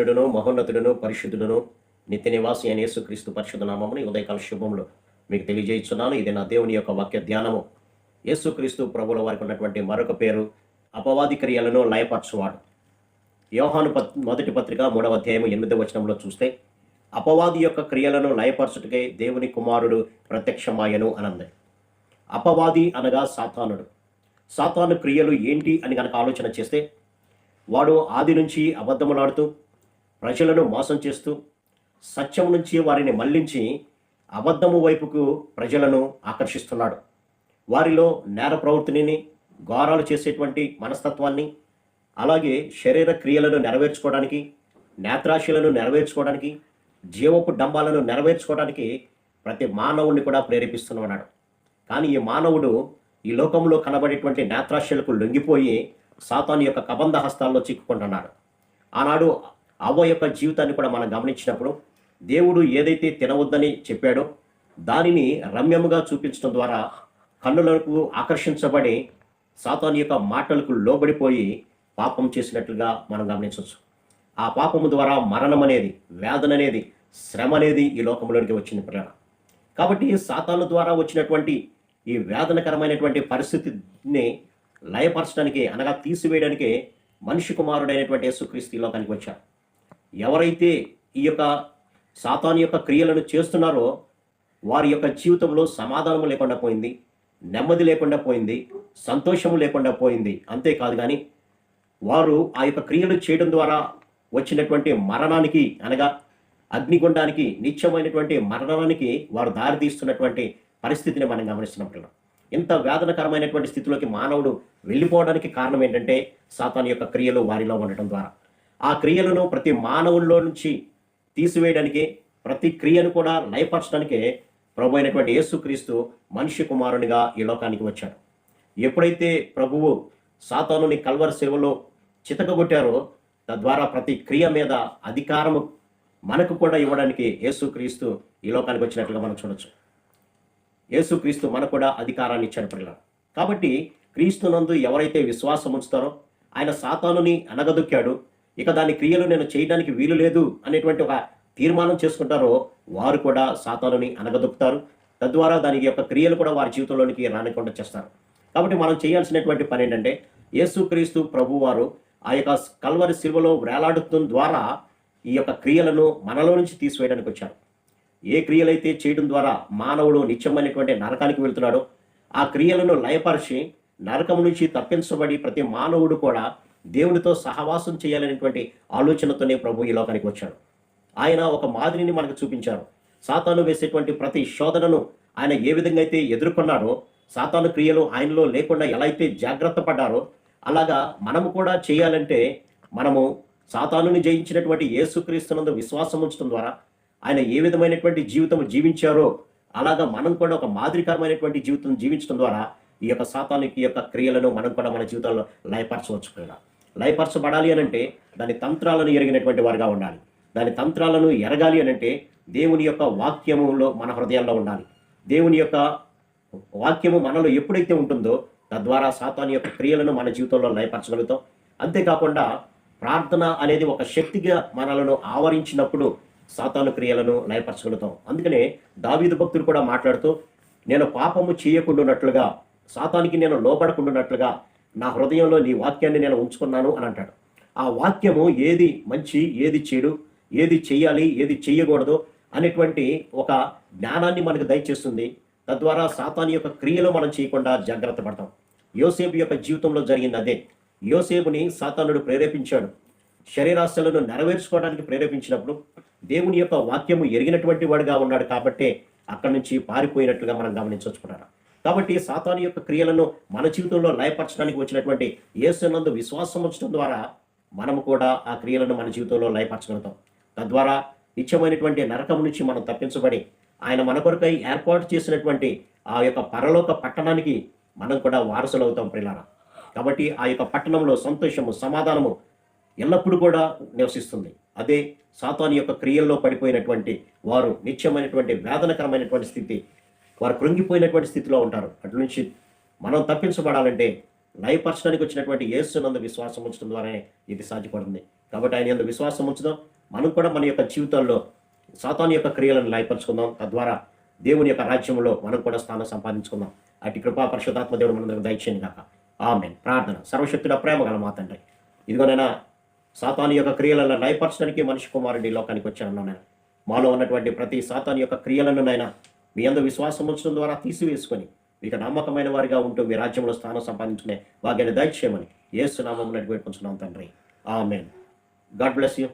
మహిమాన్వితుడను మహోన్నతుడును పరిశుద్ధుడును నిత్య నివాసి అయిన యేసుక్రీస్తు పరిశుద్ధ నామముని ఉదయకాల శుభములు మీకు తెలియజేస్తున్నాను ఇది నా దేవుని యొక్క వాక్య ధ్యానము. యేసుక్రీస్తు ప్రభుల వారికి ఉన్నటువంటి మరొక పేరు అపవాది క్రియలను లయపరచువాడు. యోహాను పత్ మొదటి పత్రిక మూడవ అధ్యాయం ఎనిమిదవ వచనంలో చూస్తే అపవాది యొక్క క్రియలను లయపరచుటకై దేవుని కుమారుడు ప్రత్యక్షమాయను అనంది. అపవాది అనగా సాతానుడు. సాతాను క్రియలు ఏంటి అని కనుక ఆలోచన చేస్తే వాడు ఆది నుంచి అబద్ధములాడుతూ ప్రజలను మోసం చేస్తూ సత్యం నుంచి వారిని మళ్ళించి అబద్ధము వైపుకు ప్రజలను ఆకర్షిస్తున్నాడు. వారిలో నేర ప్రవృత్తిని ఘోరాలు చేసేటువంటి మనస్తత్వాన్ని అలాగే శరీర క్రియలను నెరవేర్చుకోవడానికి నేత్రాశీలను నెరవేర్చుకోవడానికి జీవపు డంబాలను నెరవేర్చుకోవడానికి ప్రతి మానవుడిని కూడా ప్రేరేపిస్తున్నాడు కానీ ఈ మానవుడు ఈ లోకంలో కనబడేటువంటి నేత్రాశలకు లొంగిపోయి సాతాను యొక్క కబంధ హస్తాల్లో చిక్కుకుంటున్నాడు. ఆనాడు అవ్వ యొక్క జీవితాన్ని కూడా మనం గమనించినప్పుడు దేవుడు ఏదైతే తినవద్దని చెప్పాడో దానిని రమ్యముగా చూపించడం ద్వారా కన్నులకు ఆకర్షించబడి సాతాన్ యొక్క మాటలకు లోబడిపోయి పాపం చేసినట్లుగా మనం గమనించవచ్చు. ఆ పాపము ద్వారా మరణం అనేది వేదన అనేది శ్రమ అనేది ఈ లోకంలోనికి వచ్చింది ప్రేరణ కాబట్టి సాతాను ద్వారా వచ్చినటువంటి ఈ వేదనకరమైనటువంటి పరిస్థితిని లయపరచడానికి అనగా తీసివేయడానికి మనిషి కుమారుడైనటువంటి యేసుక్రీస్తు ఈ లోకానికి వచ్చారు ఎవరైతే ఈ యొక్క సాతాను యొక్క క్రియలను చేస్తున్నారో వారి యొక్క జీవితంలో సమాధానము లేకుండా పోయింది నెమ్మది లేకుండా పోయింది సంతోషము లేకుండా పోయింది. అంతేకాదు కానీ వారు ఆ యొక్క క్రియలు చేయడం ద్వారా వచ్చినటువంటి మరణానికి అనగా అగ్నిగుండానికి నిత్యమైనటువంటి మరణానికి వారు దారితీస్తున్నటువంటి పరిస్థితిని మనం గమనిస్తున్నప్పుడు ఇంత వేదనకరమైనటువంటి స్థితిలోకి మానవుడు వెళ్ళిపోవడానికి కారణం ఏంటంటే సాతాన్ యొక్క క్రియలు వారిలో ఉండటం ద్వారా. ఆ క్రియలను ప్రతి మానవుల్లో నుంచి తీసివేయడానికి ప్రతి క్రియను కూడా లయపరచడానికే ప్రభు అయినటువంటి యేసుక్రీస్తు మనిషి కుమారునిగా ఈ లోకానికి వచ్చాడు. ఎప్పుడైతే ప్రభువు సాతానుని కల్వర సేవలో చితకగొట్టారో తద్వారా ప్రతి క్రియ మీద అధికారము మనకు కూడా ఇవ్వడానికి యేసుక్రీస్తు ఈ లోకానికి వచ్చినట్లుగా మనం చూడొచ్చు. యేసుక్రీస్తు మనకు కూడా అధికారాన్ని ఇచ్చాడు పిల్లలు కాబట్టి క్రీస్తునందు ఎవరైతే విశ్వాసం ఉంచుతారో ఆయన సాతానుని అనగదొక్కాడు ఇక దాని క్రియలు నేను చేయడానికి వీలు లేదు అనేటువంటి ఒక తీర్మానం చేసుకుంటారో వారు కూడా సాతానుని అనగదొక్కుతారు. తద్వారా దాని యొక్క క్రియలు కూడా వారి జీవితంలోనికి రానికుండా చేస్తారు. కాబట్టి మనం చేయాల్సినటువంటి పని ఏంటంటే యేసుక్రీస్తు ప్రభువారు ఆ యొక్క కల్వరి శిల్వలో వేలాడుతున్న ద్వారా ఈ యొక్క క్రియలను మనలో నుంచి తీసివేయడానికి వచ్చారు. ఏ క్రియలైతే చేయడం ద్వారా మానవుడు నిత్యమైనటువంటి నరకానికి వెళ్తున్నాడో ఆ క్రియలను లయపరిచి నరకం నుంచి తప్పించబడి ప్రతి మానవుడు కూడా దేవునితో సహవాసం చేయాలనేటువంటి ఆలోచనతోనే ప్రభు ఈ లోకానికి వచ్చాడు. ఆయన ఒక మాదిరిని మనకు చూపించారు. సాతాను వేసేటువంటి ప్రతి శోధనను ఆయన ఏ విధంగా అయితే ఎదుర్కొన్నాడో సాతాను క్రియలు ఆయనలో లేకుండా ఎలా అయితే జాగ్రత్త పడ్డారో అలాగా మనము కూడా చేయాలంటే మనము సాతానుని జయించినటువంటి యేసుక్రీస్తునందు విశ్వాసం ఉంచడం ద్వారా ఆయన ఏ విధమైనటువంటి జీవితం జీవించారో అలాగా మనం కూడా ఒక మాదిరికరమైనటువంటి జీవితం జీవించడం ద్వారా ఈ యొక్క సాతానికి యొక్క క్రియలను మనం కూడా మన జీవితంలో లయపరచవచ్చు కూడా లయపరచబడాలి అని అంటే దాని తంత్రాలను ఎరిగినటువంటి వారుగా ఉండాలి. దాని తంత్రాలను ఎరగాలి అని అంటే దేవుని యొక్క వాక్యములో మన హృదయాల్లో ఉండాలి. దేవుని యొక్క వాక్యము మనలో ఎప్పుడైతే ఉంటుందో తద్వారా సాతాన్ యొక్క క్రియలను మన జీవితంలో లయపరచగలుగుతాం. అంతేకాకుండా ప్రార్థన అనేది ఒక శక్తిగా మనలను ఆవరించినప్పుడు సాతాను క్రియలను లయపరచగలుగుతాం. అందుకనే దావీదు భక్తులు కూడా మాట్లాడుతూ నేను పాపము చేయకుండానట్లుగా సాతానికి నేను లోబడకుండానట్లుగా నా హృదయంలో నీ వాక్యాన్ని నేను ఉంచుకున్నాను అని అంటాడు. ఆ వాక్యము ఏది మంచి ఏది చెడు ఏది చెయ్యాలి ఏది చెయ్యకూడదు అనేటువంటి ఒక జ్ఞానాన్ని మనకు దయచేస్తుంది. తద్వారా సాతాని యొక్క క్రియలు మనం చేయకుండా జాగ్రత్త పడతాం. యోసేపు యొక్క జీవితంలో జరిగింది అదే. యోసేపుని సాతానుడు ప్రేరేపించాడు. శరీరాశలను నెరవేర్చుకోవడానికి ప్రేరేపించినప్పుడు దేవుని యొక్క వాక్యము ఎరిగినటువంటి వాడుగా ఉన్నాడు కాబట్టే అక్కడి నుంచి పారిపోయినట్లుగా మనం గమనించుకున్నారా కాబట్టి సాతాను యొక్క క్రియలను మన జీవితంలో లయపరచడానికి వచ్చినటువంటి ఏసునందు విశ్వాసం ఉంచడం ద్వారా మనము కూడా ఆ క్రియలను మన జీవితంలో లయపరచగలుగుతాం తద్వారా నిత్యమైనటువంటి నరకం నుంచి మనం తప్పించబడి ఆయన మన కొరకై ఏర్పాటు చేసినటువంటి ఆ యొక్క పరలోక పట్టణానికి మనం కూడా వారసులు అవుతాం ప్రిలారా. కాబట్టి ఆ యొక్క పట్టణంలో సంతోషము సమాధానము ఎల్లప్పుడూ కూడా నివసిస్తుంది. అదే సాతాను యొక్క క్రియల్లో పడిపోయినటువంటి వారు నిత్యమైనటువంటి వేదనకరమైనటువంటి స్థితి వారు కృంగిపోయినటువంటి స్థితిలో ఉంటారు. అటు నుంచి మనం తప్పించబడాలంటే లయపరచడానికి వచ్చినటువంటి యేసు నందు విశ్వాసం ఉంచడం ద్వారానే ఇది సాధ్యపడుతుంది. కాబట్టి ఆయన యందు విశ్వాసం ఉంచుదాం. మనం కూడా మన యొక్క జీవితంలో సాతాన్ యొక్క క్రియలను లయపరుచుకుందాం. తద్వారా దేవుని యొక్క రాజ్యంలో మనం కూడా స్థానం సంపాదించుకుందాం. అటు కృపా పరిశుధాత్మ దేవుడు మనందరికి దయచేయండి కాక ఆమె ప్రార్థన. సర్వశక్తుల ప్రేమ గల మా తండ్రి. ఇదిగోనైనా సాతాను యొక్క క్రియలను లయపరచడానికి మనిషి కుమారుడి లోకానికి వచ్చానన్నా మాలో ఉన్నటువంటి ప్రతి సాతాను యొక్క క్రియలను నైనా మీ అందరూ విశ్వాసం ఉంచడం ద్వారా తీసివేసుకొని మీకు నమ్మకమైన వారిగా ఉంటూ మీ రాజ్యంలో స్థానం సంపాదించుకునే భాగ్యాన్ని దయచేయమని ఏసునామం నడిపేట్టుకుంటున్నాం తండ్రి. ఆమెన్. God bless you.